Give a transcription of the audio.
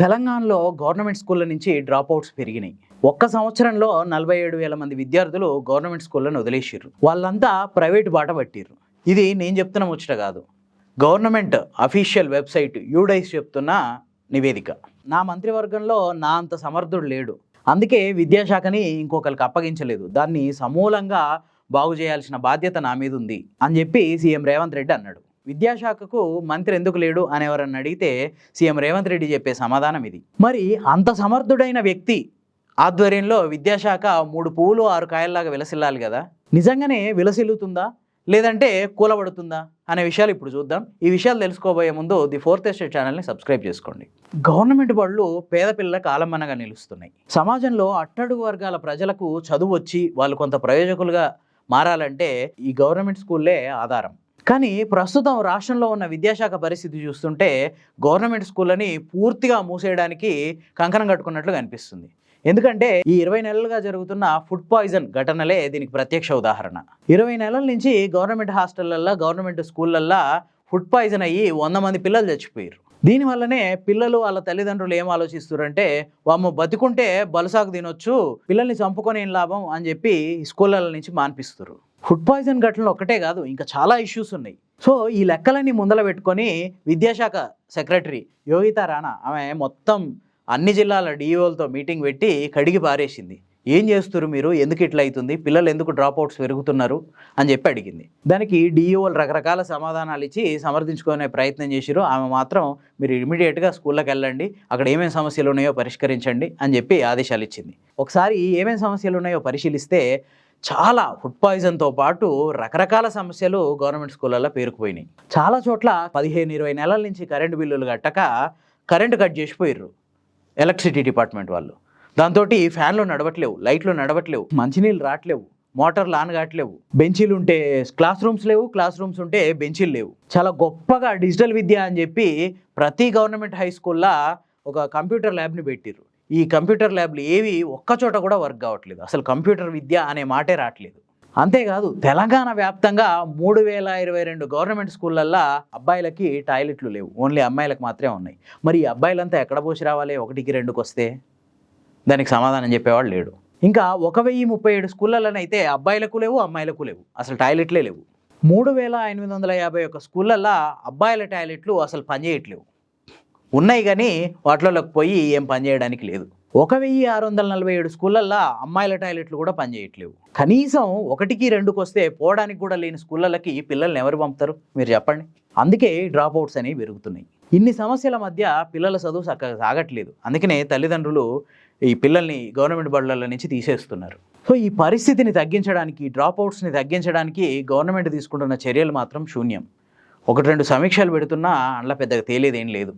తెలంగాణలో గవర్నమెంట్ స్కూళ్ళ నుంచి డ్రాప్ అవుట్స్ పెరిగినాయి. ఒక్క సంవత్సరంలో నలభై ఏడు వేల మంది విద్యార్థులు గవర్నమెంట్ స్కూళ్ళను వదిలేసిర్రు. వాళ్ళంతా ప్రైవేట్ బాట పట్టిర్రు. ఇది నేను చెప్తున్న ముచ్చట కాదు. గవర్నమెంట్ అఫీషియల్ వెబ్సైట్ యూడైస్ చెప్తున్న నివేదిక. నా మంత్రివర్గంలో నా అంత సమర్థుడు లేడు. అందుకే విద్యాశాఖని ఇంకొకరికి అప్పగించలేదు. దాన్ని సమూలంగా బాగు చేయాల్సిన బాధ్యత నా మీద ఉంది అని చెప్పి సీఎం రేవంత్ రెడ్డి అన్నాడు. విద్యాశాఖకు మంత్రి ఎందుకు లేడు అని ఎవరన్నా అడిగితే సీఎం రేవంత్ రెడ్డి చెప్పే సమాధానం ఇది. మరి అంత సమర్థుడైన వ్యక్తి ఆధ్వర్యంలో విద్యాశాఖ మూడు పువ్వులు ఆరు కాయల్లాగా విలసిల్లాలి కదా? నిజంగానే విలసిల్లుతుందా? లేదంటే కూలబడుతుందా? అనే విషయాలు ఇప్పుడు చూద్దాం. ఈ విషయాలు తెలుసుకోబోయే ముందు ది ఫోర్త్ ఎస్టేట్ ఛానల్ని సబ్స్క్రైబ్ చేసుకోండి. గవర్నమెంట్ బళ్ళు పేద పిల్లలకు ఆలంబనగా నిలుస్తున్నాయి. సమాజంలో అట్టడుగు వర్గాల ప్రజలకు చదువు వచ్చి వాళ్ళు కొంత ప్రయోజకులుగా మారాలంటే ఈ గవర్నమెంట్ స్కూల్లే ఆధారం. కానీ ప్రస్తుతం రాష్ట్రంలో ఉన్న విద్యాశాఖ పరిస్థితి చూస్తుంటే గవర్నమెంట్ స్కూళ్ళని పూర్తిగా మూసేయడానికి కంకణం కట్టుకున్నట్లు కనిపిస్తుంది ఎందుకంటే ఈ ఇరవై నెలలుగా జరుగుతున్న ఫుడ్ పాయిజన్ ఘటనలే దీనికి ప్రత్యక్ష ఉదాహరణ. ఇరవై నెలల నుంచి గవర్నమెంట్ హాస్టళ్ళల్లో గవర్నమెంట్ స్కూళ్ళల్లో ఫుడ్ పాయిజన్ అయ్యి వంద మంది పిల్లలు చచ్చిపోయారు. దీనివల్లనే పిల్లలు వాళ్ళ తల్లిదండ్రులు ఏం ఆలోచిస్తారంటే వామ్మ బతికుంటే బలుసాకు తినొచ్చు పిల్లల్ని చంపుకొని ఏం లాభం? అని చెప్పి స్కూళ్ళ నుంచి మాన్పిస్తారు ఫుడ్ పాయిజన్ ఘటనలు ఒక్కటే కాదు ఇంకా చాలా ఇష్యూస్ ఉన్నాయి. సో ఈ లెక్కలన్నీ ముందల పెట్టుకొని విద్యాశాఖ సెక్రటరీ యోగిత రాణా ఆమె మొత్తం అన్ని జిల్లాల డిఈఓలతో మీటింగ్ పెట్టి కడిగి పారేసింది. ఏం చేస్తారు మీరు? ఎందుకు ఇట్లా అవుతుంది? పిల్లలు ఎందుకు డ్రాప్ అవుట్స్ పెరుగుతున్నారు? అని చెప్పి అడిగింది. దానికి డిఈఓలు రకరకాల సమాధానాలు ఇచ్చి సమర్థించుకునే ప్రయత్నం చేసిరు ఆమె మాత్రం మీరు ఇమీడియట్గా స్కూల్లోకి వెళ్ళండి అక్కడ ఏమేమి సమస్యలు ఉన్నాయో పరిష్కరించండి అని చెప్పి ఆదేశాలు ఇచ్చింది. ఒకసారి ఏమేమి సమస్యలు ఉన్నాయో పరిశీలిస్తే చాలా ఫుడ్ పాయిజన్తో పాటు రకరకాల సమస్యలు గవర్నమెంట్ స్కూళ్ళల్లో పేరుకుపోయినాయి. చాలా చోట్ల పదిహేను ఇరవై నెలల నుంచి కరెంటు బిల్లులు కట్టక కరెంటు కట్ చేసిపోయారు ఎలక్ట్రిసిటీ డిపార్ట్మెంట్ వాళ్ళు. దాంతో ఫ్యాన్లు నడవట్లేవు లైట్లు నడవట్లేవు మంచినీళ్ళు రావట్లేవు మోటార్లు ఆన్ కావట్లేవు బెంచీలు ఉంటే క్లాస్ రూమ్స్ లేవు క్లాస్ రూమ్స్ ఉంటే బెంచీలు లేవు. చాలా గొప్పగా డిజిటల్ విద్య అని చెప్పి ప్రతి గవర్నమెంట్ హై స్కూల్లో ఒక కంప్యూటర్ ల్యాబ్ని పెట్టిర్రు. ఈ కంప్యూటర్ ల్యాబ్లు ఏవి ఒక్క చోట కూడా వర్క్ కావట్లేదు. అసలు కంప్యూటర్ విద్య అనే మాటే రావట్లేదు అంతేకాదు తెలంగాణ వ్యాప్తంగా మూడు వేల ఇరవై రెండు గవర్నమెంట్ స్కూళ్ళల్లో అబ్బాయిలకి టాయిలెట్లు లేవు. ఓన్లీ అమ్మాయిలకు మాత్రమే ఉన్నాయి. మరి ఈ అబ్బాయిలంతా ఎక్కడ పోసి రావాలి? ఒకటికి రెండుకి వస్తే? దానికి సమాధానం చెప్పేవాడు లేడు. ఇంకా ఒక వెయ్యి ముప్పై ఏడు స్కూళ్ళలోనైతే అబ్బాయిలకు లేవు అమ్మాయిలకు లేవు. అసలు టాయిలెట్లే లేవు. మూడు వేల ఎనిమిది వందల యాభై ఒక్క స్కూళ్ళల్లో అబ్బాయిల టాయిలెట్లు అసలు పనిచేయట్లేవు. ఉన్నాయి కానీ వాటిలోకి పోయి ఏం పనిచేయడానికి లేదు. ఒక వెయ్యి ఆరు వందల నలభై ఏడు స్కూళ్ళల్లో అమ్మాయిల టాయిలెట్లు కూడా పనిచేయట్లేవు కనీసం ఒకటికి రెండుకి వస్తే పోవడానికి కూడా లేని స్కూళ్ళకి పిల్లల్ని ఎవరు పంపుతారు? మీరు చెప్పండి. అందుకే డ్రాప్ అవుట్స్ అనేవి పెరుగుతున్నాయి. ఇన్ని సమస్యల మధ్య పిల్లల చదువు చక్కగా సాగట్లేదు. అందుకనే తల్లిదండ్రులు ఈ పిల్లల్ని గవర్నమెంట్ బడుల నుంచి తీసేస్తున్నారు. సో ఈ పరిస్థితిని తగ్గించడానికి డ్రాప్ అవుట్స్ని తగ్గించడానికి గవర్నమెంట్ తీసుకుంటున్న చర్యలు మాత్రం శూన్యం. ఒకటి రెండు సమీక్షలు పెడుతున్నా అందులో పెద్దగా తేలేదేం లేదు.